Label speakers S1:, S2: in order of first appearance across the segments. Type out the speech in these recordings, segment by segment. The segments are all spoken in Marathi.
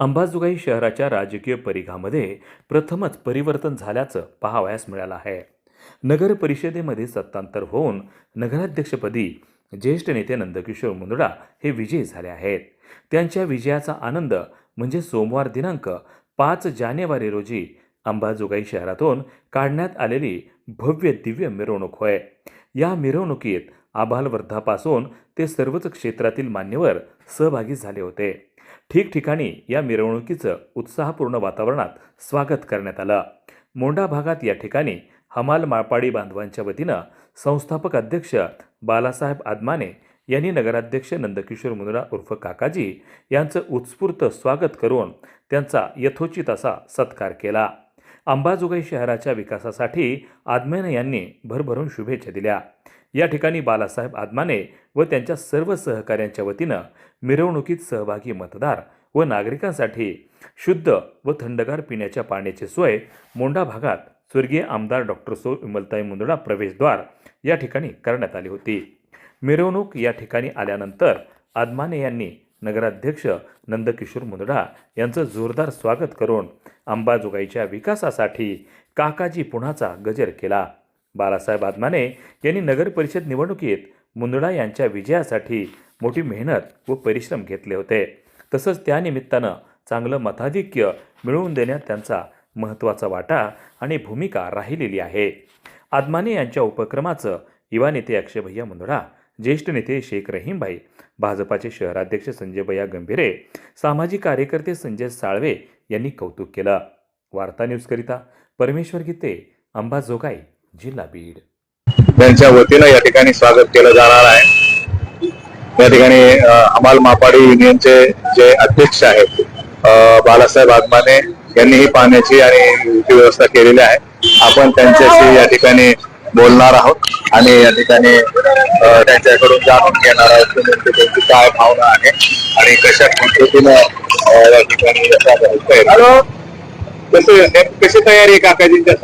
S1: अंबाजोगाई शहराच्या राजकीय परिघामध्ये प्रथमच परिवर्तन झाल्याचं पाहावयास मिळालं आहे. नगर परिषदेमध्ये सत्तांतर होऊन नगराध्यक्षपदी ज्येष्ठ नेते नंदकिशोर मुंदडा हे विजयी झाले आहेत. त्यांच्या विजयाचा आनंद म्हणजे सोमवार दिनांक पाच जानेवारी रोजी अंबाजोगाई शहरातून काढण्यात आलेली भव्य दिव्य मिरवणूक होय. या मिरवणुकीत आबालवृद्धापासून ते सर्वच क्षेत्रातील मान्यवर सहभागी झाले होते. ठिकठिकाणी या मिरवणुकीचं उत्साहपूर्ण वातावरणात स्वागत करण्यात आलं. मोंडा भागात या ठिकाणी हमाल माळपाडी बांधवांच्या वतीनं संस्थापक अध्यक्ष बालासाहेब आदमाने यांनी नगराध्यक्ष नंदकिशोर मुंदडा उर्फ काकाजी यांचं उत्स्फूर्त स्वागत करून त्यांचा यथोचित असा सत्कार केला. अंबाजोगाई शहराच्या विकासासाठी आदमेन यांनी भरभरून शुभेच्छा दिल्या. या ठिकाणी बालासाहेब आदमाने व त्यांच्या सर्व सहकाऱ्यांच्या वतीनं मिरवणुकीत सहभागी मतदार व नागरिकांसाठी शुद्ध व थंडगार पिण्याच्या पाण्याची सोय मोंडा भागात स्वर्गीय आमदार डॉक्टर सो विमलताई मुंदडा प्रवेशद्वार या ठिकाणी करण्यात आली होती. मिरवणूक या ठिकाणी आल्यानंतर आदमाने यांनी नगराध्यक्ष नंदकिशोर मुंदडा यांचं जोरदार स्वागत करून अंबाजोगाईच्या विकासासाठी काकाजी पुण्याचा गजर केला. बाळासाहेब आदमाने यांनी नगरपरिषद निवडणुकीत मुंदडा यांच्या विजयासाठी मोठी मेहनत व परिश्रम घेतले होते. तसंच त्यानिमित्तानं चांगलं मताधिक्य मिळवून देण्यात त्यांचा महत्त्वाचा वाटा आणि भूमिका राहिलेली आहे. आदमाने यांच्या उपक्रमाचं युवा नेते अक्षयभैया मुंदडा ज्येष्ठ नेते शेख रहीमभाई भाजपाचे शहराध्यक्ष संजय भैया गंभीरे सामाजिक कार्यकर्ते संजय साळवे यांनी कौतुक केलं. वार्ता न्यूजकरिता परमेश्वर गीते अंबाजोगाई. जिल्हा बीड.
S2: त्यांच्या वतीनं या ठिकाणी स्वागत केलं जाणार आहे. या ठिकाणी अ, हमाल मापाडी युनियनचे जे अध्यक्ष आहेत बालासाहेब आगमाने यांनी ही पाण्याची आणि व्यवस्था केलेली आहे. आपण त्यांच्याशी या ठिकाणी बोलणार आहोत आणि या ठिकाणी त्यांच्याकडून जाणून घेणार आहोत की नेमकी त्यांची काय भावना आहे आणि कशा पद्धतीनं या ठिकाणी कशी तयारी काकाजींच्या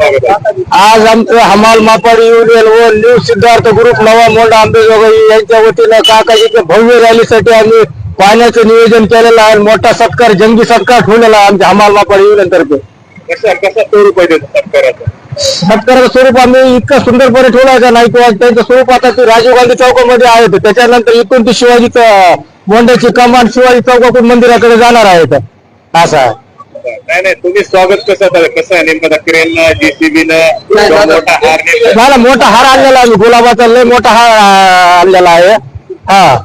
S3: आज आमचं हमाल मापाडी युनियन व न्यू सिद्धार्थ ग्रुप नवा मोंडा आंबेजोगाई यांच्या वतीनं काकाजीच्या भव्य रॅलीसाठी आम्ही पाण्याचं नियोजन केलेलं आहे. मोठा सत्कार जंगी सत्कार ठेवलेला आहे आमच्या हमाल मापाडी युनियन तर्फे.
S2: कसा स्वरूप आहे सत्काराचं?
S3: सत्काराचं स्वरूप आम्ही इतकं सुंदरपणे ठेवलं नाही किंवा त्यांचं स्वरूप आता ते राजीव गांधी चौकामध्ये आहे त्याच्यानंतर इथून ते शिवाजीचं मोंड्याची कमान शिवाजी चौकातून मंदिराकडे जाणार आहेत असं आहे.
S2: नाही नाही तुम्ही स्वागत कसं झालं कसं आहे नेमकं क्रेन जेसीबीनं? मोठा हार
S3: मोठा हार आणलेला आहे गुलाबाचा लय मोठा हार आणलेला आहे. हा.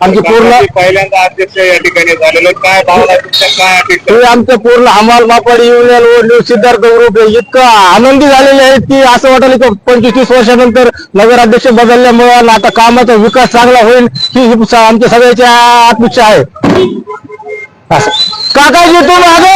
S3: आमची पूर्ण
S2: पहिल्यांदा अध्यक्ष या ठिकाणी झालेलं काय भावना तुमच्या काय अपेक्षा
S3: आमचं पूर्ण हमाल मापाडी युनियन न्यू सिद्धार्थ ग्रुप इतकं आनंदी झालेले आहेत की असं वाटलं की पंचवीस तीस वर्षानंतर नगराध्यक्ष बदलल्यामुळे आता कामाचा विकास चांगला होईल ही आमच्या सगळ्याच्या अपेक्षा आहे. काकाजी तुम आगे बढ़ो